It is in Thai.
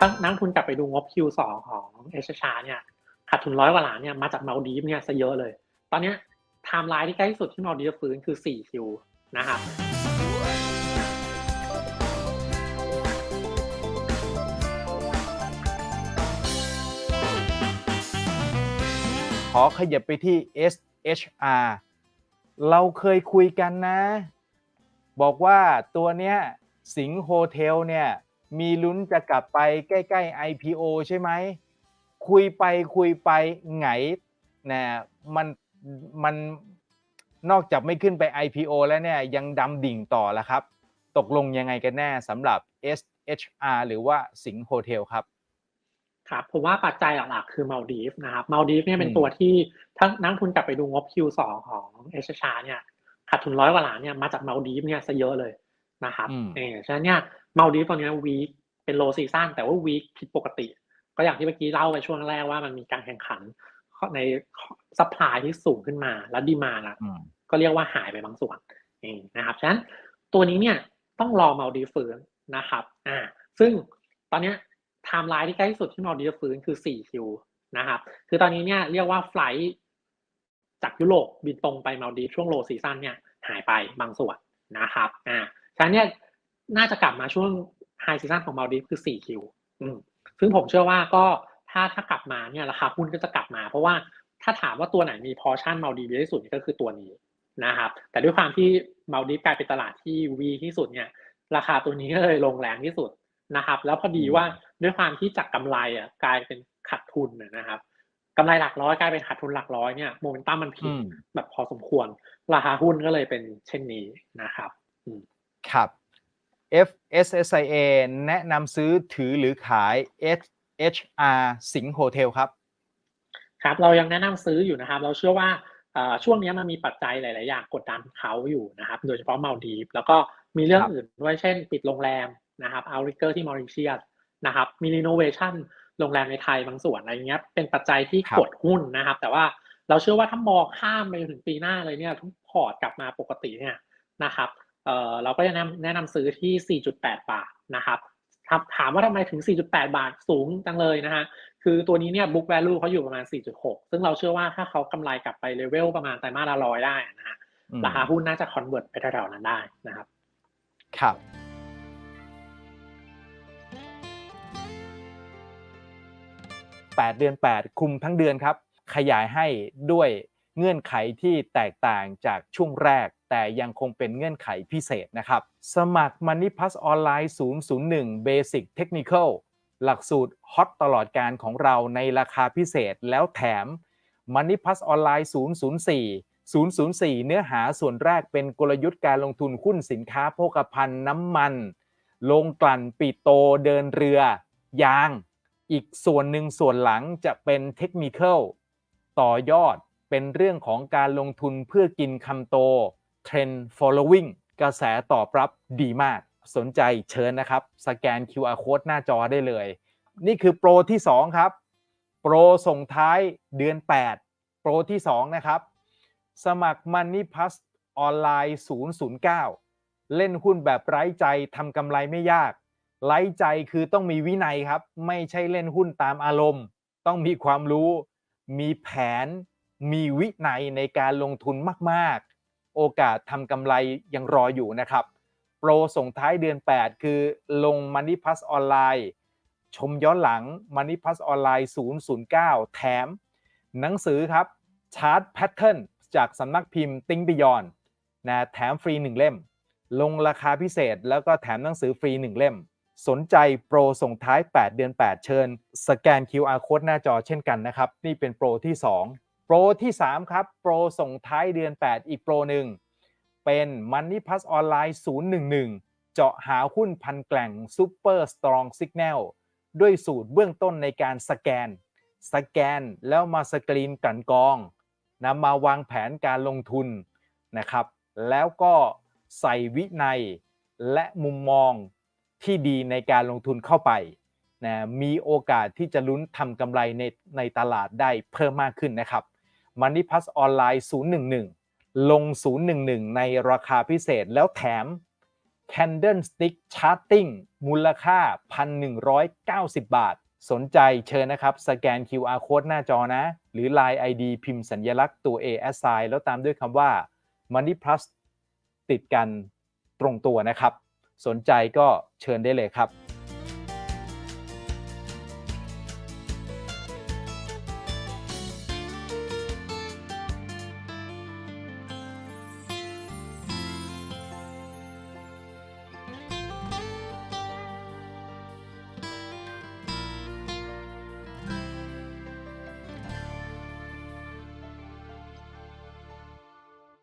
ถ้านักลงทุนกลับไปดูงบ Q2 ของเอชชาเนี่ยขาดทุนร้อยกว่าล้านเนี่ยมาจากมาดีฟเนี่ยซะเยอะเลย ตอนนี้ไทม์ไลน์ที่ใกล้ที่สุดที่มาดีฟฟื้นคือ4คิวนะครับขอขยับไปที่ SHR เราเคยคุยกันนะ บอกว่าตัวเนี้ยสิงห์โฮเทลเนี่ย มีลุ้นจะกลับไปใกล้ ๆ IPO ใช่ไหม คุยไปคุยไปไงนะมันมันนอกจากไม่ขึ้นไป IPO แล้วเนี่ยยังดำดิ่งต่อแล้วครับ ตกลงยังไงกันแน่สำหรับ SHR หรือว่าสิงห์โฮเทลครับครับผมว่าปัจจัยหลักๆคือมาลดีฟนะครับมาลดีฟเนี่ยเป็นอืมตัวที่ถ้านักลงทุนกลับไปดูงบ Q2 ของเอชชาเนี่ยขาดทุนร้อยกว่าล้านเนี่ยมาจากมาลดีฟเนี่ยซะเยอะเลยนะครับอืมเออฉะนั้นเนี่ย มาลดีฟตอนเนี้วีคเป็นโลซีซันแต่ว่าวีคผิดปกติ ก็อย่างที่เมื่อกี้เล่าไปช่วงแรกว่ามันมีการแข่งขันในซัพพลายที่สูงขึ้นมาแล้วดีมาอะอืมก็เรียกว่าหายไปบางส่วนเองนะครับฉะนั้นตัวนี้เนี่ยต้องรอมาดีฟื้นนะครับอ่าซึ่งตอนเนี้ยไทม์ไลน์ที่ใกล้ที่สุดที่มาดีฟื้นคือ 4 คิวนะครับคือตอนนี้เนี่ยเรียกว่าไฟลท์จากยุโรปบินตรงไปมาดีช่วงโลซีซันเนี่ยหายไปบางส่วนนะครับอ่าฉะนั้นเนี่ย น่าจะกลับมาช่วงไฮซีซันของมาดีคือ4คิวอืมซึ่งผมเชื่อว่าก็ถ้าถ้ากลับมาเนี่ยราคาหุ้นก็จะกลับมา เพราะว่าถ้าถามว่าตัวไหนมีพอชั่นมาดีเยอะที่สุดก็คือตัวนี้นะครับ แต่ด้วยความที่มาดีกลายเป็นตลาดที่วีที่สุดเนี่ย ราคาตัวนี้ก็เลยลงแรงที่สุดนะครับ แล้วพอดีว่าด้วยความที่จากกำไรอะกลายเป็นขาดทุนนะนะครับกำไรหลักร้อยกลายเป็นขาดทุนหลักร้อยเนี่ยโมเมนตัมมันผิดอืมแบบพอสมควร ราคาหุ้นก็เลยเป็นเช่นนี้นะครับครับ FSSIA แนะนำซื้อถือหรือขาย SHR สิงห์โฮเทลครับครับเรายังแนะนำซื้ออยู่นะครับ เราเชื่อว่าเอ่อช่วงนี้มันมีปัจจัยหลาย ๆ อย่างกดดันเขาอยู่นะครับ โดยเฉพาะมาลดีฟแล้วก็มีเรื่องครับอื่นด้วยเช่น ปิดโรงแรมนะครับเอาริเกอร์ที่มอริเชียสนะครับ มีรีโนเวชั่นโรงแรมในไทยบางส่วนอะไรเงี้ยเป็นปัจจัยที่กดหุ้นนะครับ แต่ว่าเราเชื่อว่าถ้ามองข้ามไปถึงปีหน้าเลยเนี่ยทุกพอร์ตกลับมาปกติเนี่ยนะครับ เอ่อเราก็จะแนะนำแนะนำซื้อที่ 4.8 บาทนะครับถามถามว่าทำไมถึง 4.8 บาทสูงจังเลยนะฮะ คือตัวนี้เนี่ย book value เขาอยู่ประมาณ 4.6 ซึ่งเราเชื่อว่าถ้าเขากำไรกลับไปเลเวลประมาณไตรมาสละร้อยได้นะฮะอืมราคาหุ้นน่าจะ convert ไปแถวๆนั้นได้นะครับ ครับ 8 เดือน 8 คุมทั้งเดือนครับ ขยายให้ด้วย เงื่อนไขที่แตกต่างจากช่วงแรก แต่ยังคงเป็นเงื่อนไขพิเศษนะครับ สมัคร Money Plus ออนไลน์ 001 Basic Technical หลักสูตรฮอตตลอดการของเราในราคาพิเศษแล้วแถม Money Plus ออนไลน์ 004 004 เนื้อหาส่วนแรกเป็นกลยุทธ์การลงทุนหุ้นสินค้าโภคภัณฑ์น้ำมัน ลงกลั่นปิโตเดินเรือ ยาง อีกส่วนหนึ่งส่วนหลังจะเป็นเทคนิคอลต่อยอด เป็นเรื่องของการลงทุนเพื่อกินคำโต Trend following กระแสตอบรับดีมาก สนใจเชิญนะครับ สแกน QR code หน้าจอได้เลย นี่คือโปรที่ 2 ครับ โปรส่งท้ายเดือน 8 โปรที่ 2 นะครับ สมัคร Money Plus ออนไลน์ 009 เล่นหุ้นแบบไร้ใจทำกำไรไม่ยาก ไร้ใจคือต้องมีวินัยครับ ไม่ใช่เล่นหุ้นตามอารมณ์ ต้องมีความรู้ มีแผน มีวินัยในการลงทุนมากๆ โอกาสทำกำไรยังรออยู่นะครับ โปรส่งท้ายเดือน 8 คือลง Money Plus ออนไลน์ชมย้อนหลัง Money Plus ออนไลน์ 009 แถม หนังสือครับ Chart Pattern จากสำนักพิมพ์ Think Beyond นะแถมฟรี 1 เล่ม ลงราคาพิเศษแล้วก็แถมหนังสือฟรี 1 เล่ม สนใจโปรส่งท้าย 8 เดือน 8 เชิญ สแกน QR Code หน้าจอเช่นกันนะครับ นี่เป็นโปรที่ 2 โปรที่ 3 ครับ โปรส่งท้ายเดือน 8 อีกโปรหนึ่ง เป็น Money Plus ออนไลน์011 เจาะหาหุ้นพันแกล่ง Super Strong Signal ด้วยสูตรเบื้องต้นในการสแกน สแกนแล้วมาสกรีนกลันกองนำมาวางแผนการลงทุนนะครับ แล้วก็ใส่วินัยและมุมมองที่ดีในการลงทุนเข้าไปนะมีโอกาสที่จะลุ้นทำกำไรในในตลาดได้เพิ่มมากขึ้นนะครับ Money Plus ออนไลน์011 ลง 011 ในราคาพิเศษแล้วแถม Candlestick Charting มูลค่า 1,190 บาท สนใจเชิญนะครับ สแกน QR Code หน้าจอนะ หรือ Line ID พิมพ์สัญลักษณ์ตัว ASI แล้วตามด้วยคำว่า Money Plus ติดกันตรงตัวนะครับ สนใจก็เชิญได้เลยครับ